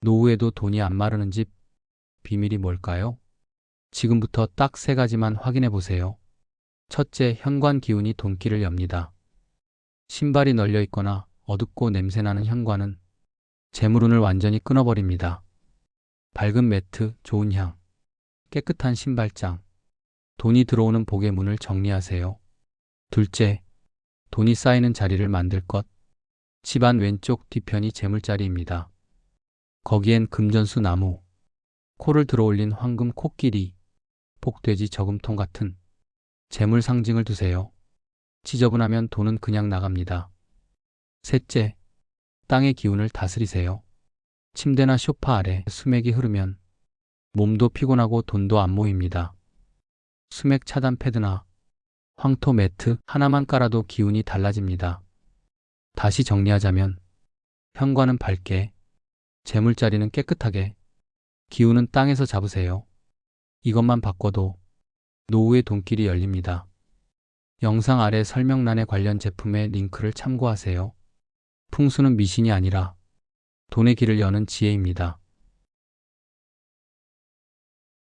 노후에도 돈이 안 마르는 집 비밀이 뭘까요? 지금부터 딱 세 가지만 확인해 보세요. 첫째, 현관 기운이 돈길을 엽니다. 신발이 널려 있거나 어둡고 냄새나는 현관은 재물운을 완전히 끊어버립니다. 밝은 매트, 좋은 향, 깨끗한 신발장, 돈이 들어오는 복의 문을 정리하세요. 둘째, 돈이 쌓이는 자리를 만들 것. 집안 왼쪽 뒤편이 재물자리입니다. 거기엔 금전수 나무, 코를 들어올린 황금 코끼리, 복돼지 저금통 같은 재물 상징을 두세요. 지저분하면 돈은 그냥 나갑니다. 셋째, 땅의 기운을 다스리세요. 침대나 소파 아래 수맥이 흐르면 몸도 피곤하고 돈도 안 모입니다. 수맥 차단 패드나 황토 매트 하나만 깔아도 기운이 달라집니다. 다시 정리하자면 현관은 밝게, 재물자리는 깨끗하게, 기운은 땅에서 잡으세요. 이것만 바꿔도 노후의 돈길이 열립니다. 영상 아래 설명란에 관련 제품의 링크를 참고하세요. 풍수는 미신이 아니라 돈의 길을 여는 지혜입니다.